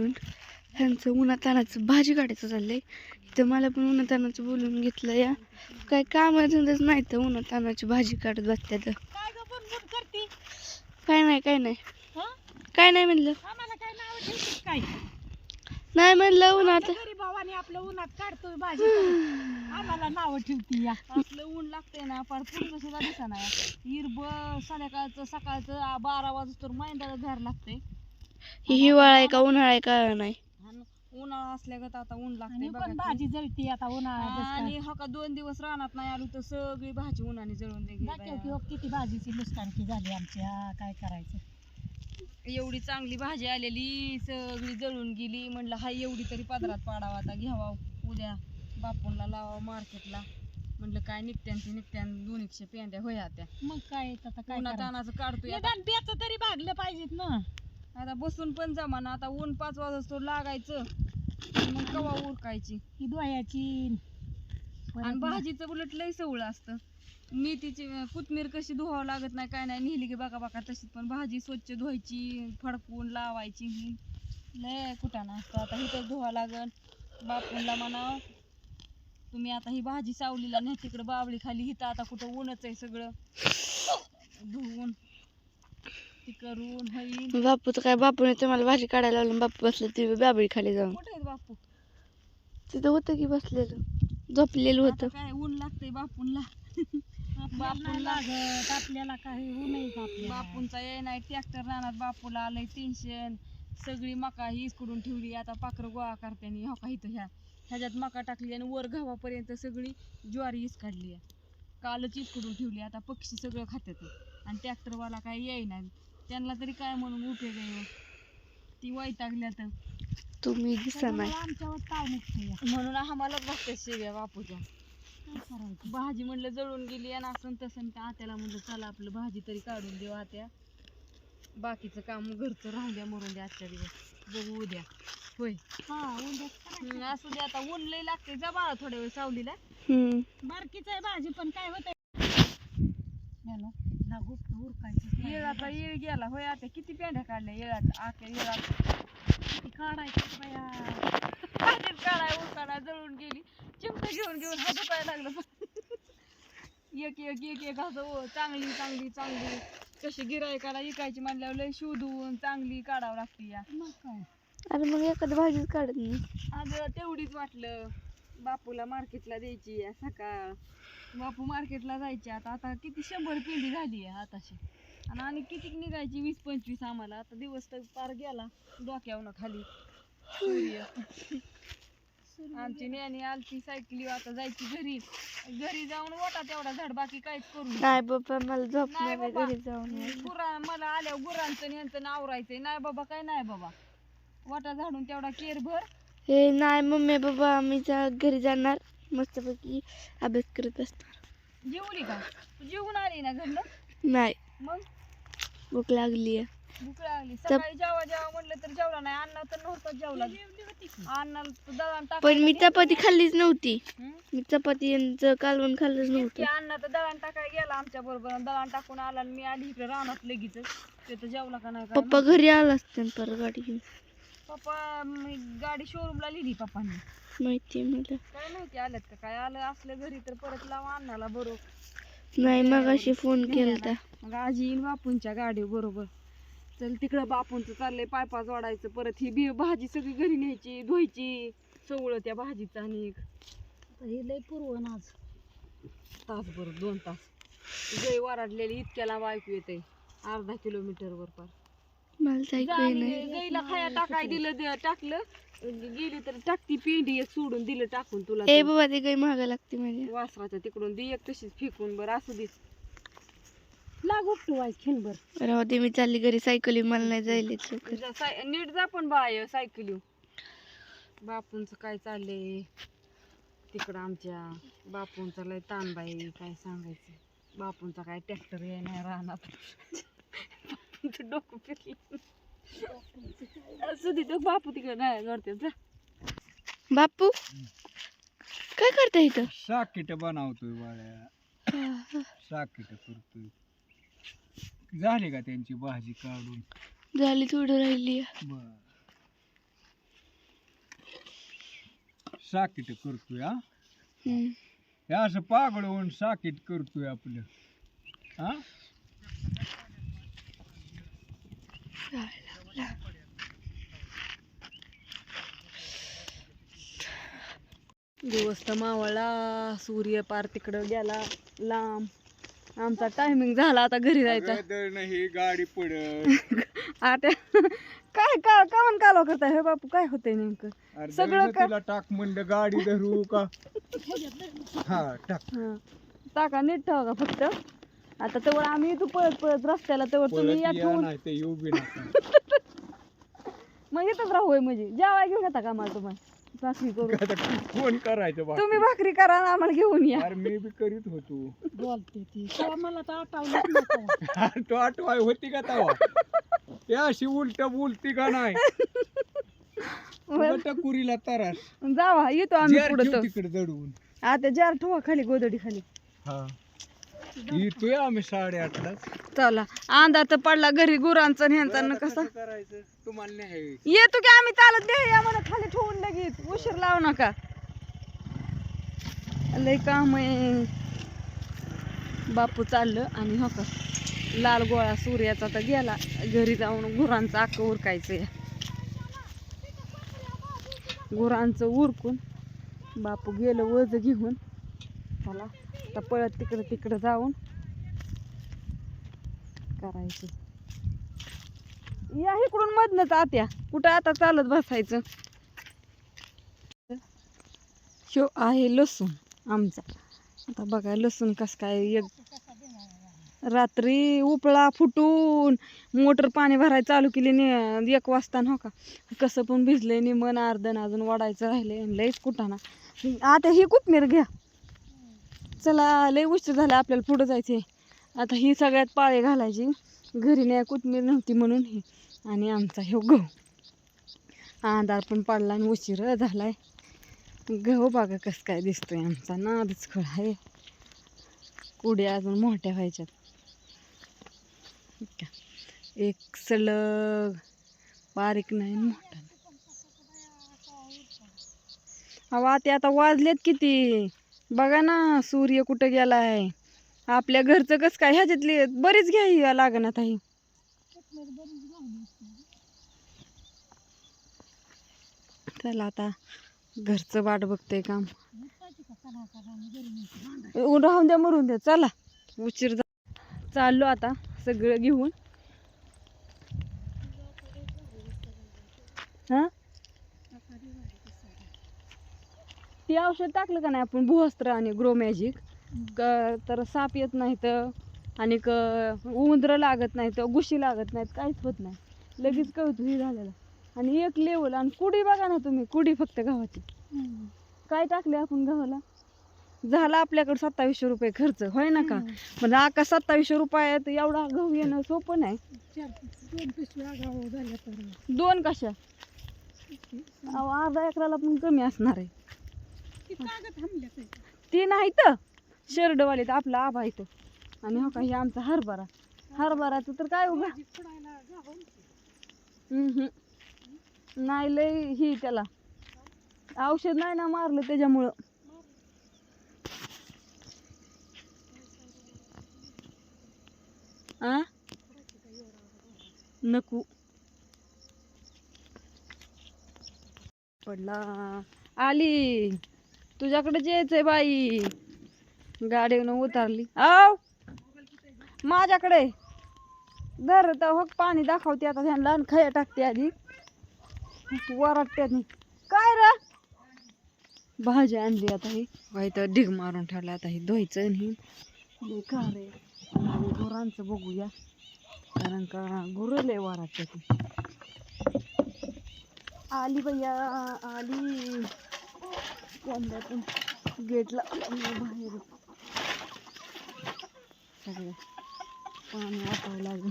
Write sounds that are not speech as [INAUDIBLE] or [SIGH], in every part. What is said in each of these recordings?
ह्यांचं उन्हातानाचं भाजी काढायचं चाललंय. इथं मला पण उन्हातानाचं बोलून घेतलं या. काय काम धंदाच नाही तर उन्हातानाची भाजी काढत बसत्यात. काय ग बुनबुन करती? काय नाही काय नाही. काय नाही म्हणलं. काय नाव ठेवतीस काय? नाही म्हणलं उन्हात. भावाने आपलं उन्हात काढतोय भाजी. आम्हाला नाव ठेवती या. असलं ऊन लागतंय ना फार पुढचं सुद्धा दिसा हिरब संध्याकाळचं सकाळचं बारा वाजता तर मैंदाचं घर लागतंय. ही हिवाळा आहे का उन्हाळा आहे का नाही? उन्हाळा असल्यागत आता ऊन आणि लागतंय पण बघा भाजी जळती आता उन्हाळ्यात आणि हो का दोन दिवस रानात नाही आलो तर सगळी भाजी उन्हाने जळून की हो किती भाजीची नुकसानकी झाली आमची हा काय करायचं? एवढी चांगली भाजी आलेली सगळी जळून गेली. म्हणलं हा एवढी तरी पदरात पाडावा आता घ्यावा. उद्या बापूंला लावा मार्केटला. म्हणलं काय निघत्यान ती निघत्यान दोन एकशे पेंड्या होया त्या. मग काय आता काय? तानाचं काढतोय तरी भागलं पाहिजेत ना. आता बसून पण जमा ना आता ऊन पाच वाजता लागायचं. मग कवा उरकायची? ही परत आणि भाजीचं उलट लय सवळ असतं. मेथीची कोथमीर कशी धुवावं लागत नाही काय नाही नेली की बघा बघा तशीच पण भाजी स्वच्छ धुवायची फडकून लावायची ही. लय कुठं असतं आता हिथं धुवा लागन बापूंला म्हणा तुम्ही आता ही भाजी सावलीला नाही तिकडं बावळी खाली हिथं आता कुठं ऊनच आहे सगळं. धुवून. ती करून होईल बापूचं काय बापूने तुम्हाला भाजी काढायला लावलं बापू बसलं ते बाबळी खाली जाऊन. कुठे आहेत बापू? तिथं होतं की बसलेलं. झोपलेलं आता होतं. काय ऊन लागतंय बापूंला. नाही लागत. आपल्याला काही ऊन आहे का आपल्याला? बापूंचा ये नाही ट्रॅक्टर रानात बापूला आलंय टेन्शन सगळी मका ही इकडून ठेवली आता पाखरं गोळा करते हो का इथं ह्या ह्याच्यात मका टाकली आणि वर गव्हापर्यंत सगळी ज्वारी इस काढली आहे. कालच इकडून ठेवली आता पक्षी सगळं खात्यात आणि ट्रॅक्टरवाला काय येईना. त्यांना तरी काय म्हणून उपयोग आहे हो. ती वैतागल्या तर तुम्ही दिसा नाही त्याच्यामुळे आमच्यावर म्हणून आम्हालाच बघते शिव्या बापूच्या. काय करायचं? भाजी म्हणलं जळून गेली आणि असं तसं त्या आत्याला म्हणलं चला आपलं भाजी तरी काढून देऊ आत्या. बाकीचं काम घरचं राहून द्या मरून द्या आजच्या दिवस. बघू उद्या. होय. हा करायचं. हम्म, असू दे आता ऊन लई लागते जा बाळा थोड्या वेळ सावलीला. हम्म. बारकीच आहे भाजी पण काय होत उरकायचं येळ गेला. होय आता किती पेंढ्या काढल्या? येळात आख्या येळात. किती काढायचं बाया? भाजीच काढाय उरकाडा जळून गेली. चिमटा घेऊन घेऊन हा दुखायला लागलं एक एक एक एक असं ओ, चांगली चांगली चांगली. कशी गिरायकाला इकायची म्हणल्यावर लय शोधून चांगली काढावं लागते या. मग काय? अरे मग एखादी भाजीच काढत नाही. अगं तेवढीच वाटलं. बापूला मार्केटला द्यायची आहे सकाळ. बापू मार्केटला जायचे आता. आता किती शंभर पिंडी झाली आहे आताशी आणि आणि किती निघायची? वीस पंचवीस आम्हाला. आता दिवस तर पार गेला. डोक्यावनं खाली. सूर्य. आमची नॅनी आलती सायकली आता जायची घरी. घरी जाऊन ओटा तेवढा झाड बाकी काहीच करू. नाही बाबा मला झोप नाही बाबा. घरी जाऊन गुरा मला आल्यावर गुरांचं आणि ह्यांचं आवरायचंय नाही बाबा काय नाही बाबा. वाटा झाडून तेवढा केर भर हे नाही मम्मी बाबा मी जा घरी जाणार मस्तपैकी अभ्यास करत असणार जेवली का? तू जेवून आली ना घरनं? नाही. मग? भूक लागली आहे. भूक लागली. सकाळी जेवा जेवा म्हणलं तर जेवला नाही. अण्णा तर नव्हता जेवला. दळण टाक पण मी चपाती खाल्लीच नव्हती? मी चपाती यांचं कालवण खाल्लंच नव्हतं. अण्णा तर दळण टाकाय गेला आमच्या बरोबर. दळण टाकून आला आणि मी आली इकडे रानात लगेच ते तर जेवला का नाही काय पप्पा घरी आला असते परत गाडी घेऊन. पप्पा मी गाडी शोरूमला लिहिली पप्पांनी. माहिती आहे मला. काय माहिती आल्यात का काय? आलं असलं घरी तर परत लावा अण्णाला बरोबर. नाही मग अशी फोन केलता. मग आजी येईल बापूंच्या गाडी बरोबर. चल तिकडं बापूंचं चाललंय पायपा जोडायचं. परत ही बी भाजी सगळी घरी न्यायची धुवायची. सवळ त्या भाजीचा आणि एक. हे लय पूर्व आज. तास बरोबर दोन तास. गै वराडलेली इतक्या लांब ऐकू येते अर्धा किलोमीटरवर पार. मला तर ऐकू नाही. गाईला खाया टाकाय दिलं द- टाकलं. गेली तर टाकती पिंडी एक सोडून दिलं टाकून तुला ए तर. बाबा ते काही महागा लागते माझ्या वासराच्या तिकडून दे एक तशीच फेकून बरं असू दे. लागू ठेवायचं खिनभर राहू दे मी चालली घरी सायकली मला नाही जायला येत लवकर. जा- साय- नीट जा पण बाय सायकली. बापूंचं काय चाललंय? तिकडं आमच्या बापूंचा लय ताण बाई काय सांगायचं? बापूंचा काय ट्रॅक्टर नाही राहणार. बापूंचं डोकं फिरलं. असू दे तो बापू तिकडे नाही करते जा. बापू? काय करता इथं? साकीट बनवतोय बाळ्या. साकीट करतोय. झाली का त्यांची भाजी काढून? झाली थोडं राहिली. बर. साकीट करतोय हा? हम्म. हे असं पागळ होऊन साकीट करतोय आपलं. हा? दिवस तर मावळला सूर्य पार तिकडं गेला लांब. आमचा टायमिंग झाला आता घरी जायचा. नाही गाडी पडल [LAUGHS] आता काय का कामन कालवा करताय हे बापू काय होतंय नेमकं? सगळं तिला टाक म्हणलं गाडी धरू का? [LAUGHS] हा टाक. टाका नीट ठेवा का फक्त? आता तेवढं आम्ही तू पळत पळत रस्त्याला तेवढं तुम्ही या ठेवून नाही ते येऊ बी [LAUGHS] मग इथंच राहू होय म्हणजे. जेवाय घेऊन येता का मला तुम्हाला भाकरी करून. आता फोन करायचं बा तुम्ही भाकरी करा आणि आम्हाला घेऊन या. अरे मी बी करीत होतो. बोलते ती. तेव्हा मला तर आठवलंच नव्हतं. तो आठवाय होती का तवा? ते अशी उलट बोलती का नाही? उलट कुरीला तरास. जावा येतो आम्ही पुढे तिकडे जडवून आता जार ठेवा खाली गोदडी खाली. हा. येतोय आम्ही साडेआठला चला अंदा तर पडला घरी गुरांचा आणि ह्यांचा न कसा. करायचं? तुम्हाला नाही येतो की आम्ही चालत द्या या म्हणा खाली ठेवून लगेच. उशीर लावू नका. लय काम आहे. बापू चाललं आणि हो का लाल गोळा सूर्याचा तर गेला. घरी जाऊन गुरांचं आक उरकायचं गुरांचं उरकून बापू गेलं वज घेऊन. चला आता पळत तिकडं तिकडं जाऊन करायचं. या इकडून मधनच आत्या. कुठं आता चालत बसायचं? शो आहे लसूण आमचा. आता बघा लसूण कस काय एक रात्री उपळा फुटून मोटर पाणी भरायला चालू केली नि एक वाजता हो का? कसं पण भिजलंय नि मन अर्धन अजून वाढायचं राहिले लयच कुठाना आता ही कोथमीर घ्या. चला लय उशीर झाला आपल्याला पुढं जायचे. आता ही सगळ्यात पाळे घालायची. घरी नाही कोथमीर नव्हती म्हणून ही. आणि आमचा हे गहू. अंधार पण पडला आणि उशीर झालाय. गहू बागा कसं काय दिसतोय आमचा. नादच खळ आहे. कुड्या अजून मोठ्या व्हायच्यात. एक सलग. बारीक नाही मोठा नाही. अहो आता आता वाजलेत किती? बघा ना सूर्य कुठं गेला आहे आपल्या घरचं कसं काय? ह्याच्यातली बरीच घ्या लागणार ही चला आता घरचं वाट बघतोय काम. राहून द्या मरून द्या. चला उशीर चाललो आता सगळं घेऊन. हा? ती औषध टाकलं का नाही आपण? भूवस्त्र आणि ग्रो मॅजिक. तर साप येत नाही तर आणि उंदरं लागत नाही तर गुशी लागत नाहीत काहीच होत नाही. लगेच कळतो हे झालेलं. आणि एक लेवल आणि कुडी बघा ना तुम्ही कुडी फक्त गव्हाची. काय टाकले आपण गव्हाला? झाला आपल्याकडे सत्तावीसशे रुपये खर्च होय ना का? म्हणजे आका सत्तावीसशे रुपयात एवढा गहू येणं सोपं नाही. दोन दोन कशा? अहो, अर्धा एकराला पण कमी असणार आहे. ती नाही तर शेरडवाले तर आपला आबा इथं आणि हो का हे आमचा हरभरा. हरभराचं तर काय उभा. नाही लय ही त्याला. औषध नाही ना मारलं त्याच्यामुळं. आ? नको. पडला. आली. तुझ्याकडे यायचंय बाई. गाडीनं उतारली. आव. माझ्याकडे. धर तर हो पाणी दाखवते आता त्यांना आणि खया टाकते आधी. वराटते काय र? भाजी आणली आता ही. वाईट ढिग मारून ठेवला आता हे. धुवायचं आणि का रे? गुरांचं बघूया. कारण का गुरं लय वराटते ती आली भैया आली. कोंब्यातून गेटला बाहेर. सगळं पाणी वाटावं लागेल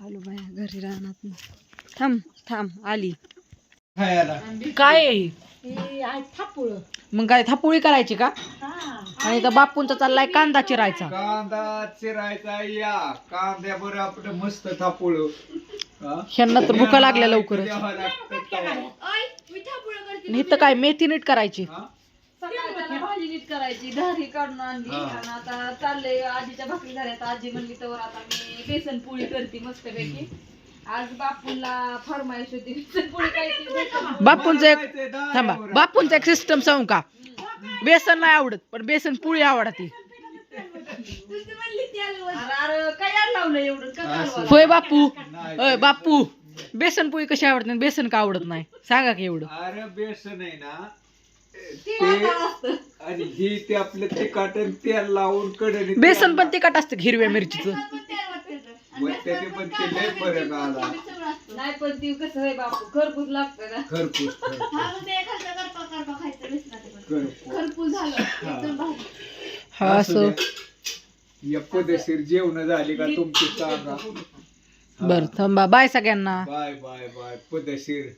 आलो बाया घरी राहणार थांब थांब आली. खायला. काय आहे? हे? थापुळ. मग काय थापोळी करायची का? आणि तर बापूंचा चाललाय कांदा चिरायचा. कांदा चिरायचा या. कांद्या बरं आपलं मस्त थापोळ. ह्यांना तर भुका लागल्या लवकर इथं काय मेथी नीट करायची? सकाळी त्याला भाजी नीट करायची घरी काढून आणली हा. आणि आता चाललंय आजीच्या भाकरी झाल्या तर आजी म्हणली तर आता मी बेसन पोळी करते मस्तपैकी आज बापूला फरमाईश होती बेसन पोळी. [LAUGHS] बापूंचं एक थांबा. बापूंचं एक सिस्टम सांगू का बेसन नाही आवडत पण बेसन पोळी आवडती अरे अरे काय लावलं एवढं का असं. घालवायला? होय बापू. होय बापू बेसन पोळी कशी आवडते आणि बेसन का आवडत नाही? सांगा की एवढं. अरे बेसन आहे ना ते ते. आणि ही ते आपलं तिखट आणि तेल लावून कडे बेसन पण तिखट असतं हिरव्या मिरचीचं. त्याचे पण ते लय फरक आला. नाही पण ती कसं आहे बापू खरपूस लागतं ना खरपूस खरपूस. हा. हा. असं. या पदशीर जेवण झाली का तुमची सांगा बरं थांबा. बाय सगळ्यांना. Bye bye bye पदशीर